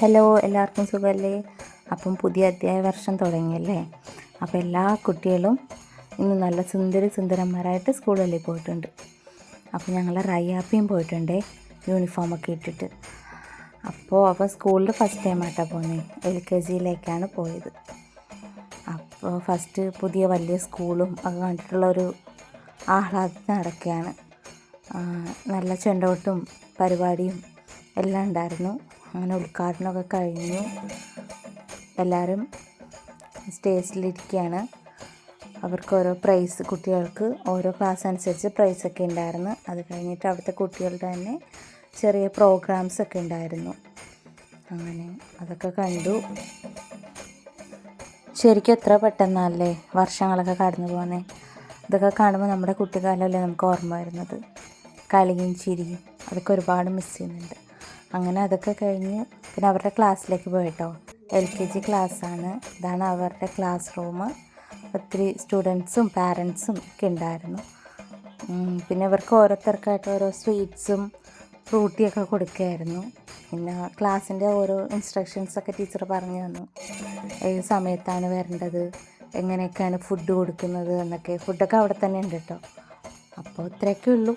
Hello എല്ലാവർക്കും സുഖമല്ലേ അപ്പം പുതിയ അധ്യായ വർഷം തുടങ്ങിയല്ലേ? അപ്പോൾ എല്ലാ കുട്ടികളും ഇന്ന് നല്ല സുന്ദര സുന്ദരന്മാരായിട്ട് സ്കൂളിൽ പോയിട്ടുണ്ട്. അപ്പോൾ ഞങ്ങൾ റയ്യാപ്പിയും പോയിട്ടുണ്ടേ യൂണിഫോമൊക്കെ ഇട്ടിട്ട്. അപ്പോൾ അപ്പോൾ സ്കൂളിൽ ഫസ്റ്റ് ടൈം ആട്ടാ പോകുന്നത് എൽ കെ ജിയിലേക്കാണ് പോയത്. അപ്പോൾ ഫസ്റ്റ് പുതിയ വലിയ സ്കൂളും ഒക്കെ കണ്ടിട്ടുള്ള ഒരു ആഹ്ലാദത്തിന് നടക്കുകയാണ്. നല്ല ചെണ്ടോട്ടും പരിപാടിയും എല്ലാം ഉണ്ടായിരുന്നു. അങ്ങനെ ഉദ്ഘാടനമൊക്കെ കഴിഞ്ഞു. എല്ലാവരും സ്റ്റേജിലിരിക്കുകയാണ്. അവർക്ക് ഓരോ പ്രൈസ് കുട്ടികൾക്ക് ഓരോ ക്ലാസ് അനുസരിച്ച് പ്രൈസൊക്കെ ഉണ്ടായിരുന്നു. അത് കഴിഞ്ഞിട്ട് അവിടുത്തെ കുട്ടികളുടെ തന്നെ ചെറിയ പ്രോഗ്രാംസ് ഒക്കെ ഉണ്ടായിരുന്നു. അങ്ങനെ അതൊക്കെ കണ്ടു. ശരിക്കും എത്ര പെട്ടെന്നല്ലേ വർഷങ്ങളൊക്കെ കടന്നു പോകുന്നത് ഇതൊക്കെ കാണുമ്പോൾ നമ്മുടെ കുട്ടിക്കാലമല്ലേ നമുക്ക് ഓർമ്മ വരുന്നത്. കളിയും ചിരിയും അതൊക്കെ ഒരുപാട് മിസ് ചെയ്യുന്നുണ്ട്. അങ്ങനെ അതൊക്കെ കഴിഞ്ഞ് പിന്നെ അവരുടെ ക്ലാസ്സിലേക്ക് പോയിട്ടോ. എൽ കെ ജി ക്ലാസ്സാണ്. ഇതാണ് അവരുടെ ക്ലാസ് റൂം. ഒത്തിരി സ്റ്റുഡൻസും പാരൻസും ഒക്കെ ഉണ്ടായിരുന്നു. പിന്നെ ഇവർക്ക് ഓരോരുത്തർക്കായിട്ട് ഓരോ സ്വീറ്റ്സും ഫ്രൂട്ടിയൊക്കെ കൊടുക്കുകയായിരുന്നു. പിന്നെ ക്ലാസ്സിന്റെ ഓരോ ഇൻസ്ട്രക്ഷൻസൊക്കെ ടീച്ചർ പറഞ്ഞു തന്നു. ഏത് സമയത്താണ് വരേണ്ടത് എങ്ങനെയൊക്കെയാണ് ഫുഡ് കൊടുക്കുന്നത് എന്നൊക്കെ. ഫുഡൊക്കെ അവിടെ തന്നെ ഉണ്ട് കേട്ടോ. അപ്പോൾ ഇത്രയൊക്കെ ഉള്ളൂ.